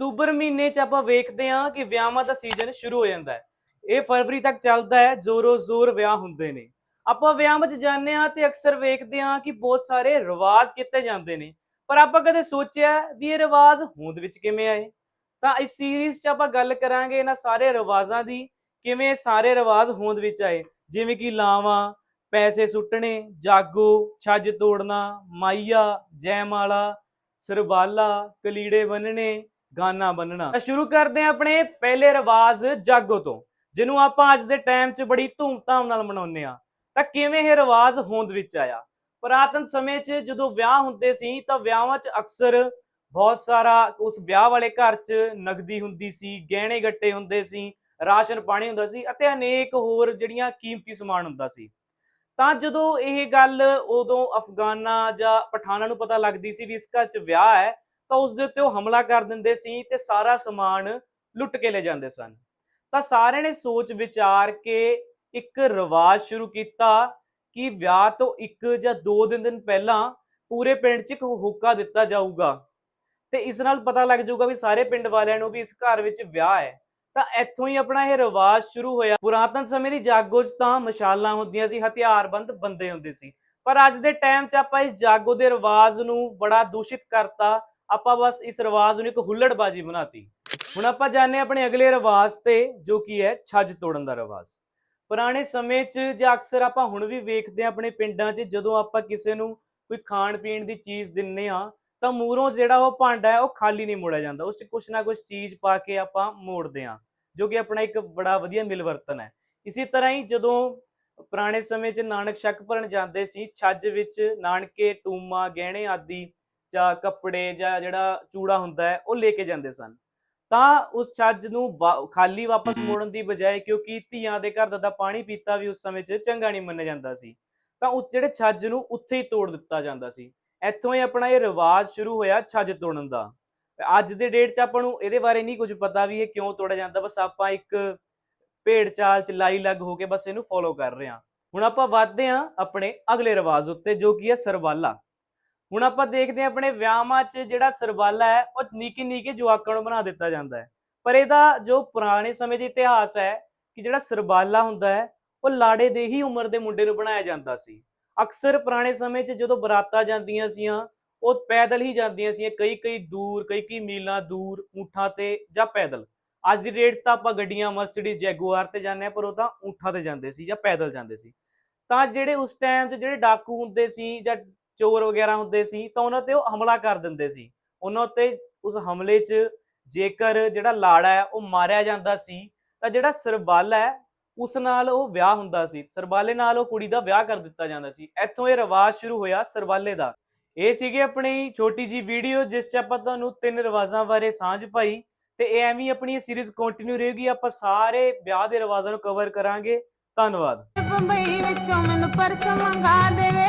October ਮਹੀਨੇ 'ਚ ਆਪਾਂ ਵੇਖਦੇ ਹਾਂ ਕਿ ਵਿਆਹਾਂ ਦਾ ਸੀਜ਼ਨ ਸ਼ੁਰੂ ਹੋ ਜਾਂਦਾ ਹੈ। ਇਹ ਫਰਵਰੀ ਤੱਕ ਚੱਲਦਾ ਹੈ, ਜ਼ੋਰੋ ਜ਼ੋਰ ਵਿਆਹ ਹੁੰਦੇ ਨੇ। ਆਪਾਂ ਵਿਆਹਾਂ 'ਚ ਜਾਂਦੇ ਹਾਂ ਤੇ ਅਕਸਰ ਵੇਖਦੇ ਹਾਂ ਕਿ ਬਹੁਤ ਸਾਰੇ ਰਿਵਾਜ ਕੀਤੇ ਜਾਂਦੇ ਨੇ। ਪਰ ਆਪਾਂ ਕਦੇ ਸੋਚਿਆ ਵੀ ਇਹ ਰਿਵਾਜ ਹੋਂਦ ਵਿੱਚ ਕਿਵੇਂ ਆਏ? ਤਾਂ ਇਸ ਸੀਰੀਜ਼ 'ਚ ਆਪਾਂ ਗੱਲ ਕਰਾਂਗੇ ਇਹਨਾਂ ਸਾਰੇ ਰਿਵਾਜਾਂ ਦੀ, ਕਿਵੇਂ ਸਾਰੇ ਰਿਵਾਜ ਹੋਂਦ ਵਿੱਚ ਆਏ। ਜਿਵੇਂ ਕਿ ਲਾਵਾਂ, ਪੈਸੇ ਸੁੱਟਣੇ, ਜਾਗੋ, ਛੱਜ ਤੋੜਨਾ, ਮਾਈਆ, ਜੈਮਾਲਾ, ਸਰਬਾਲਾ, ਕਲੀੜੇ ਬੰਨਣੇ ਗਾਨਾ ਬੰਨਣਾ। ਸ਼ੁਰੂ ਕਰਦੇ ਹਾਂ ਆਪਣੇ ਪਹਿਲੇ ਰਿਵਾਜ ਜਾਗੋ ਤੋਂ, ਜਿਹਨੂੰ ਆਪਾਂ ਅੱਜ ਦੇ ਟਾਈਮ 'ਚ ਬੜੀ ਧੂਮਧਾਮ ਨਾਲ ਮਨਾਉਂਦੇ ਆ ਤਾਂ ਕਿਵੇਂ ਇਹ ਰਿਵਾਜ ਹੋਂਦ ਵਿੱਚ ਆਇਆ? ਪੁਰਾਤਨ ਸਮੇਂ 'ਚ ਜਦੋਂ ਵਿਆਹ ਹੁੰਦੇ ਸੀ, ਤਾਂ ਵਿਆਹਾਂ 'ਚ ਅਕਸਰ ਬਹੁਤ ਸਾਰਾ ਉਸ ਵਿਆਹ ਵਾਲੇ ਘਰ 'ਚ ਨਗਦੀ ਹੁੰਦੀ ਸੀ, ਗਹਿਣੇ ਗੱਟੇ ਹੁੰਦੇ ਸੀ, ਰਾਸ਼ਨ ਪਾਣੀ ਹੁੰਦਾ ਸੀ ਅਤੇ ਅਨੇਕ ਹੋਰ ਜਿਹੜੀਆਂ ਕੀਮਤੀ ਸਮਾਨ ਹੁੰਦਾ ਸੀ। ਤਾਂ ਜਦੋਂ ਇਹ ਗੱਲ ਉਦੋਂ ਅਫਗਾਨਾ ਜਾਂ ਪਠਾਨਾਂ ਨੂੰ ਪਤਾ ਲੱਗਦੀ ਸੀ ਵੀ ਇਸ ਘਰ 'ਚ ਵਿਆਹ ਹੈ ਤਾਂ ਉਸ ਦੇ ਉੱਤੇ ਉਹ ਹਮਲਾ ਕਰ ਦਿੰਦੇ ਸੀ ਤੇ ਸਾਰਾ ਸਮਾਨ ਲੁੱਟ ਕੇ ਲੈ ਜਾਂਦੇ ਸਨ। ਤਾਂ ਸਾਰਿਆਂ ਨੇ ਸੋਚ ਵਿਚਾਰ ਕੇ ਇੱਕ ਰਿਵਾਜ ਸ਼ੁਰੂ ਕੀਤਾ ਕਿ ਵਿਆਹ ਤੋਂ ਇੱਕ ਜਾਂ ਦੋ ਦਿਨ ਦਿਨ ਪਹਿਲਾਂ ਪੂਰੇ ਪਿੰਡ 'ਚ ਇੱਕ ਹੁੱਕਾ ਦਿੱਤਾ ਜਾਊਗਾ ਤੇ ਇਸ ਨਾਲ ਪਤਾ ਲੱਗ ਜਾਊਗਾ ਵੀ ਸਾਰੇ ਪਿੰਡ ਵਾਲਿਆਂ ਨੂੰ ਵੀ ਇਸ ਘਰ ਵਿੱਚ ਵਿਆਹ ਹੈ। ਤਾਂ ਇੱਥੋਂ ਹੀ ਆਪਣਾ ਇਹ ਰਿਵਾਜ ਸ਼ੁਰੂ ਹੋਇਆ। ਪੁਰਾਤਨ ਸਮੇਂ ਦੀ ਜਾਗੋ 'ਚ ਤਾਂ ਮਸ਼ਾਲਾਂ ਹੁੰਦੀਆਂ ਸੀ, ਹਥਿਆਰਬੰਦ ਬੰਦੇ ਹੁੰਦੇ ਸੀ। ਪਰ ਅੱਜ ਦੇ ਟਾਈਮ 'ਚ ਆਪਾਂ ਇਸ ਜਾਗੋ ਦੇ ਰਿਵਾਜ ਨੂੰ ਬੜਾ ਦੂਸ਼ਿਤ ਕਰਤਾ ਆਪਾਂ ਬਸ ਇਸ ਰਿਵਾਜ ਨੂੰ ਇੱਕ ਹੁੱਲੜਬਾਜੀ ਬਣਾਤੀ। ਹੁਣ ਆਪਾਂ ਜਾਣਦੇ ਹਾਂ ਆਪਣੇ ਅਗਲੇ ਰਿਵਾਜ ਤੇ, ਜੋ ਕੀ ਹੈ ਛੱਜ ਤੋੜਨ ਦਾ ਰਿਵਾਜ। ਪੁਰਾਣੇ ਸਮੇਂ 'ਚ ਜਾਂ ਅਕਸਰ ਆਪਾਂ ਹੁਣ ਵੀ ਵੇਖਦੇ ਹਾਂ ਆਪਣੇ ਪਿੰਡਾਂ 'ਚ, ਜਦੋਂ ਆਪਾਂ ਕਿਸੇ ਨੂੰ ਕੋਈ ਖਾਣ ਪੀਣ ਦੀ ਚੀਜ਼ ਦਿੰਨੇ ਆ ਤਾਂ ਮੂਰੋਂ ਜਿਹੜਾ ਉਹ ਭਾਂਡਾ ਹੈ, ਉਹ ਖਾਲੀ ਨਹੀਂ ਮੋੜਿਆ ਜਾਂਦਾ। ਉਸ 'ਚ ਕੁਛ ਨਾ ਕੁਛ ਚੀਜ਼ ਪਾ ਕੇ ਆਪਾਂ ਮੋੜਦੇ ਆ ਜੋ ਕਿ ਆਪਣਾ ਇੱਕ ਬੜਾ ਵਧੀਆ ਮਿਲਵਰਤਨ ਹੈ। ਇਸੇ ਤਰ੍ਹਾਂ ਹੀ ਜਦੋਂ ਪੁਰਾਣੇ ਸਮੇਂ 'ਚ ਨਾਨਕ ਸ਼ੱਕ ਭਰਨ ਜਾਂਦੇ ਸੀ, ਛੱਜ ਵਿੱਚ ਨਾਨਕੇ, ਟੂਮਾ, ਗਹਿਣੇ ਆਦਿ ਜਾਂ ਕੱਪੜੇ ਜਾਂ ਜਿਹੜਾ ਚੂੜਾ ਹੁੰਦਾ ਹੈ ਉਹ ਲੈ ਕੇ ਜਾਂਦੇ ਸਨ। ਤਾਂ ਉਸ ਛੱਜ ਨੂੰ ਖਾਲੀ ਵਾਪਸ ਮੋੜਨ ਦੀ ਬਜਾਏ ਕਿਉਂਕਿ ਧੀਆਂ ਦੇ ਘਰ ਦਾ ਪਾਣੀ ਪੀਤਾ ਵੀ ਉਸ ਸਮੇਂ 'ਚ ਚੰਗਾ ਨਹੀਂ ਮੰਨਿਆ ਜਾਂਦਾ ਸੀ ਤਾਂ ਉਸ ਜਿਹੜੇ ਛੱਜ ਨੂੰ ਉੱਥੇ ਹੀ ਤੋੜ ਦਿੱਤਾ ਜਾਂਦਾ ਸੀ। ਇੱਥੋਂ ਹੀ ਆਪਣਾ ਇਹ ਰਿਵਾਜ ਸ਼ੁਰੂ ਹੋਇਆ ਛੱਜ ਤੋੜਨ ਦਾ। ਅੱਜ ਦੇ ਡੇਟ 'ਚ ਆਪਾਂ ਨੂੰ ਇਹਦੇ ਬਾਰੇ ਨਹੀਂ ਕੁਝ ਪਤਾ ਵੀ ਇਹ ਕਿਉਂ ਤੋੜਿਆ ਜਾਂਦਾ ਬਸ ਆਪਾਂ ਇੱਕ ਭੇਡ ਚਾਲ ਚ ਲਾਈ ਲੱਗ ਹੋ ਕੇ ਬਸ ਇਹਨੂੰ ਫੋਲੋ ਕਰ ਰਹੇ ਹਾਂ। ਹੁਣ ਆਪਾਂ ਵੱਧਦੇ ਹਾਂ ਆਪਣੇ ਅਗਲੇ ਰਿਵਾਜ ਉੱਤੇ ਜੋ ਕੀ ਹੈ ਸਰਬਾਲਾ ਹੁਣ ਆਪਾਂ ਦੇਖਦੇ ਹਾਂ ਆਪਣੇ ਵਿਆਹਾਂ 'ਚ ਜਿਹੜਾ ਸਰਬਾਲਾ ਹੈ, ਉਹ ਨਿੱਕੀ ਨਿੱਕੀ ਜਵਾਕਾਂ ਨੂੰ ਬਣਾ ਦਿੱਤਾ ਜਾਂਦਾ ਹੈ। ਪਰ ਇਹਦਾ ਜੋ ਪੁਰਾਣੇ ਸਮੇਂ 'ਚ ਇਤਿਹਾਸ ਹੈ ਕਿ ਜਿਹੜਾ ਸਰਬਾਲਾ ਹੁੰਦਾ ਹੈ, ਉਹ ਲਾੜੇ ਦੇ ਹੀ ਉਮਰ ਦੇ ਮੁੰਡੇ ਨੂੰ ਬਣਾਇਆ ਜਾਂਦਾ ਸੀ। ਅਕਸਰ ਪੁਰਾਣੇ ਸਮੇਂ 'ਚ ਜਦੋਂ ਬਰਾਤਾਂ ਜਾਂਦੀਆਂ ਸੀਆਂ, ਉਹ ਪੈਦਲ ਹੀ ਜਾਂਦੀਆਂ ਸੀ ਕਈ ਕਈ ਦੂਰ ਕਈ ਕਈ ਮੀਲਾਂ ਦੂਰ, ਊਠਾਂ ਤੇ ਜਾਂ ਪੈਦਲ। ਅੱਜ ਦੀ ਡੇਟ 'ਚ ਤਾਂ ਆਪਾਂ ਗੱਡੀਆਂ, ਮਰਸੀਡੀਜ਼, ਜੈਗੁਆਰ ਤੇ ਜਾਂਦੇ ਆ ਪਰ ਉਹ ਤਾਂ ਊਠਾਂ ਤੇ ਜਾਂਦੇ ਸੀ ਜਾਂ ਪੈਦਲ ਜਾਂਦੇ ਸੀ। ਤਾਂ ਜਿਹੜੇ ਉਸ ਟਾਈਮ 'ਚ ਜਿਹੜੇ ਡਾਕੂ ਹੁੰਦੇ ਸੀ ਜਾਂ ਚੋਰ ਵਗੈਰਾ ਹੁੰਦੇ ਸੀ, ਤਾਂ ਉਹਨਾਂ ਤੇ ਉਹ ਹਮਲਾ ਕਰ ਦਿੰਦੇ ਸੀ। ਉਹਨਾਂ ਉੱਤੇ ਉਸ ਹਮਲੇ 'ਚ ਜੇਕਰ ਜਿਹੜਾ ਲਾੜਾ ਹੈ, ਉਹ ਮਾਰਿਆ ਜਾਂਦਾ ਸੀ, ਤਾਂ ਜਿਹੜਾ ਸਰਬਾਲਾ ਹੈ, ਉਸ ਨਾਲ ਉਹ ਵਿਆਹ ਹੁੰਦਾ ਸੀ। ਸਰਬਾਲੇ ਨਾਲ ਉਹ ਕੁੜੀ ਦਾ ਵਿਆਹ ਕਰ ਦਿੱਤਾ ਜਾਂਦਾ ਸੀ। ਇੱਥੋਂ ਇਹ ਰਿਵਾਜ ਸ਼ੁਰੂ ਹੋਇਆ ਸਰਬਾਲੇ ਦਾ। ਇਹ ਸੀਗੇ ਆਪਣੀ ਛੋਟੀ ਜੀ ਵੀਡੀਓ, ਜਿਸ 'ਚ ਆਪਾਂ ਤੁਹਾਨੂੰ ਤਿੰਨ ਰਿਵਾਜਾਂ ਬਾਰੇ ਸਾਂਝ ਪਾਈ ਤੇ ਇਹ ਐਵੇਂ ਆਪਣੀ ਇਹ ਸੀਰੀਜ਼ ਕੰਟੀਨਿਊ ਰਹੇਗੀ। ਆਪਾਂ ਸਾਰੇ ਵਿਆਹ ਦੇ ਰਿਵਾਜਾਂ ਨੂੰ ਕਵਰ ਕਰਾਂਗੇ। ਧੰਨਵਾਦ। ਬੰਬਈ ਵਿੱਚੋਂ ਮੈਨੂੰ ਪਰਸ ਮੰਗਾ ਦੇਵੇ